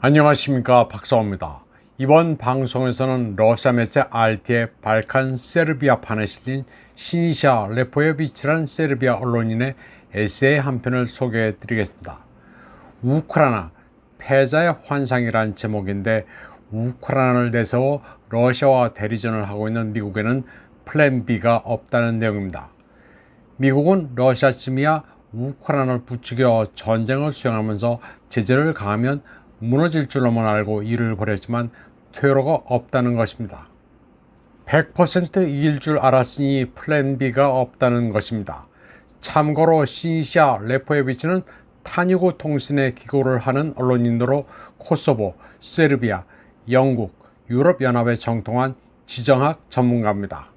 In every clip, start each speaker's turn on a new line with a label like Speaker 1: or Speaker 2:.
Speaker 1: 안녕하십니까 박사호입니다. 이번 방송에서는 러시아 매체 RT의 발칸 세르비아판에 실린 시니샤 레포예비치라는 세르비아 언론인의 에세이 한 편을 소개해 드리겠습니다. 우크라이나 패자의 환상이란 제목인데 우크라이나를 내세워 러시아와 대리전을 하고 있는 미국에는 플랜 B가 없다는 내용입니다. 미국은 러시아 쯤이야 우크라이나를 부추겨 전쟁을 수행하면서 제재를 가하면 무너질 줄로만 알고 일을 벌였지만 퇴로가 없다는 것입니다. 100% 이길 줄 알았으니 플랜 B가 없다는 것입니다. 참고로 시니샤 레포예비치는 타니고 통신에 기고를 하는 언론인으로 코소보, 세르비아, 영국, 유럽연합에 정통한 지정학 전문가입니다.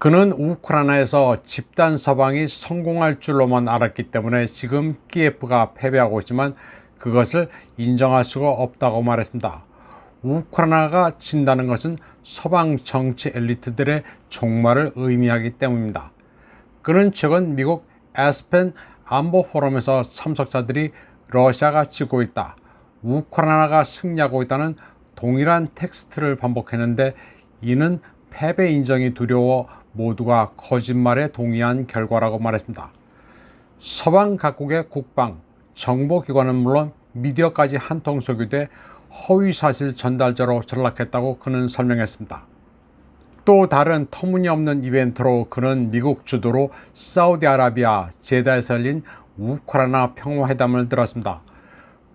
Speaker 1: 그는 우크라이나에서 집단 서방이 성공할 줄로만 알았기 때문에 지금 키예프가 패배하고 있지만 그것을 인정할 수가 없다고 말했습니다. 우크라이나가 진다는 것은 서방 정치 엘리트들의 종말을 의미하기 때문입니다. 그는 최근 미국 에스펜 안보 포럼에서 참석자들이 러시아가 지고 있다, 우크라이나가 승리하고 있다는 동일한 텍스트를 반복했는데 이는 패배 인정이 두려워 모두가 거짓말에 동의한 결과라고 말했습니다. 서방 각국의 국방, 정보기관은 물론 미디어까지 한통 속이돼 허위사실 전달자로 전락했다고 그는 설명했습니다. 또 다른 터무니없는 이벤트로 그는 미국 주도로 사우디아라비아 제다에서 열린 우크라이나 평화회담을 들었습니다.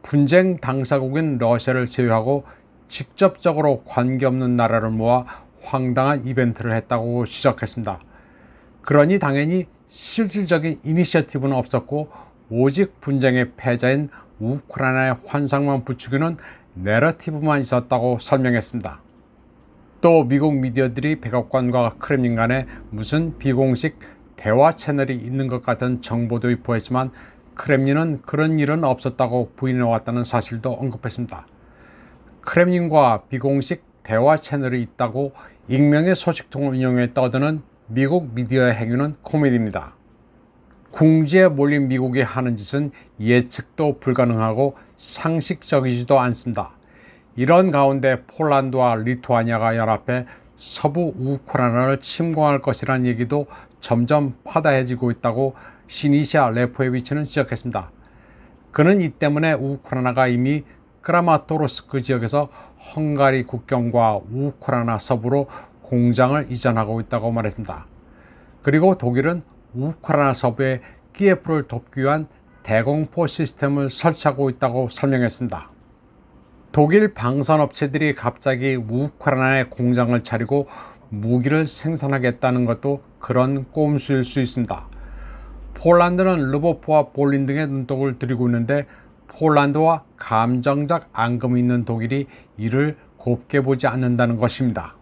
Speaker 1: 분쟁 당사국인 러시아를 제외하고 직접적으로 관계없는 나라를 모아 황당한 이벤트를 했다고 지적했습니다. 그러니 당연히 실질적인 이니셔티브는 없었고 오직 분쟁의 패자인 우크라이나의 환상만 부추기는 내러티브만 있었다고 설명했습니다. 또 미국 미디어들이 백악관과 크렘린 간에 무슨 비공식 대화 채널이 있는 것 같은 정보도 유포했지만 크렘린은 그런 일은 없었다고 부인해왔다는 사실도 언급했습니다. 크렘린과 비공식 대화 채널이 있다고 익명의 소식통을 인용해 떠드는 미국 미디어의 행위는 코미디입니다. 궁지에 몰린 미국이 하는 짓은 예측도 불가능하고 상식적이지도 않습니다. 이런 가운데 폴란드와 리투아니아가 연합해 서부 우크라이나를 침공할 것이라는 얘기도 점점 파다해지고 있다고 시니시아 레포에비치는 지적했습니다. 그는 이 때문에 우크라이나가 이미 크라마토르스크 지역에서 헝가리 국경과 우크라이나 서부로 공장을 이전하고 있다고 말했습니다. 그리고 독일은 우크라이나 서부에 키예프를 돕기 위한 대공포 시스템을 설치하고 있다고 설명했습니다. 독일 방산업체들이 갑자기 우크라이나에 공장을 차리고 무기를 생산하겠다는 것도 그런 꼼수일 수 있습니다. 폴란드는 르보프와 볼린 등의 눈독을 들이고 있는데 폴란드와 감정적 앙금이 있는 독일이 이를 곱게 보지 않는다는 것입니다.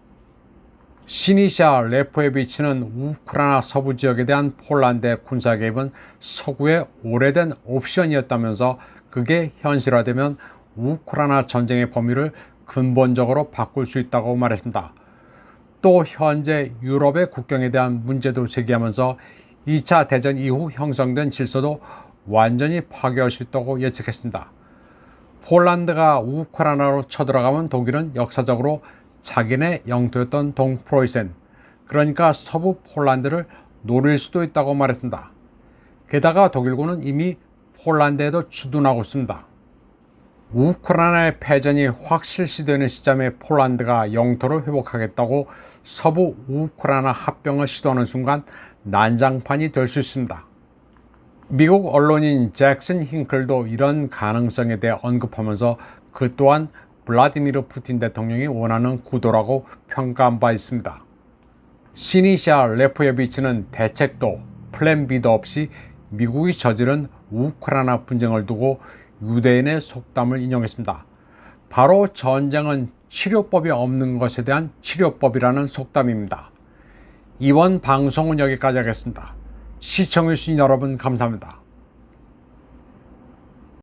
Speaker 1: 시니샤 레포에비치는 우크라이나 서부 지역에 대한 폴란드의 군사 개입은 서구의 오래된 옵션이었다면서 그게 현실화되면 우크라이나 전쟁의 범위를 근본적으로 바꿀 수 있다고 말했습니다. 또 현재 유럽의 국경에 대한 문제도 제기하면서 2차 대전 이후 형성된 질서도 완전히 파괴할 수 있다고 예측했습니다. 폴란드가 우크라이나로 쳐들어가면 독일은 역사적으로 자기네 영토였던 동프로이센, 그러니까 서부 폴란드를 노릴 수도 있다고 말했습니다. 게다가 독일군은 이미 폴란드에도 주둔하고 있습니다. 우크라이나의 패전이 확실시되는 시점에 폴란드가 영토를 회복하겠다고 서부 우크라이나 합병을 시도하는 순간 난장판이 될 수 있습니다. 미국 언론인 잭슨 힝클도 이런 가능성에 대해 언급하면서 그 또한 블라디미르 푸틴 대통령이 원하는 구도라고 평가한 바 있습니다. 시니샤 레포예비치는 대책도 플랜 B도 없이 미국이 저지른 우크라이나 분쟁을 두고 유대인의 속담을 인용했습니다. 바로 전쟁은 치료법이 없는 것에 대한 치료법이라는 속담입니다. 이번 방송은 여기까지 하겠습니다. 시청해주신 여러분 감사합니다.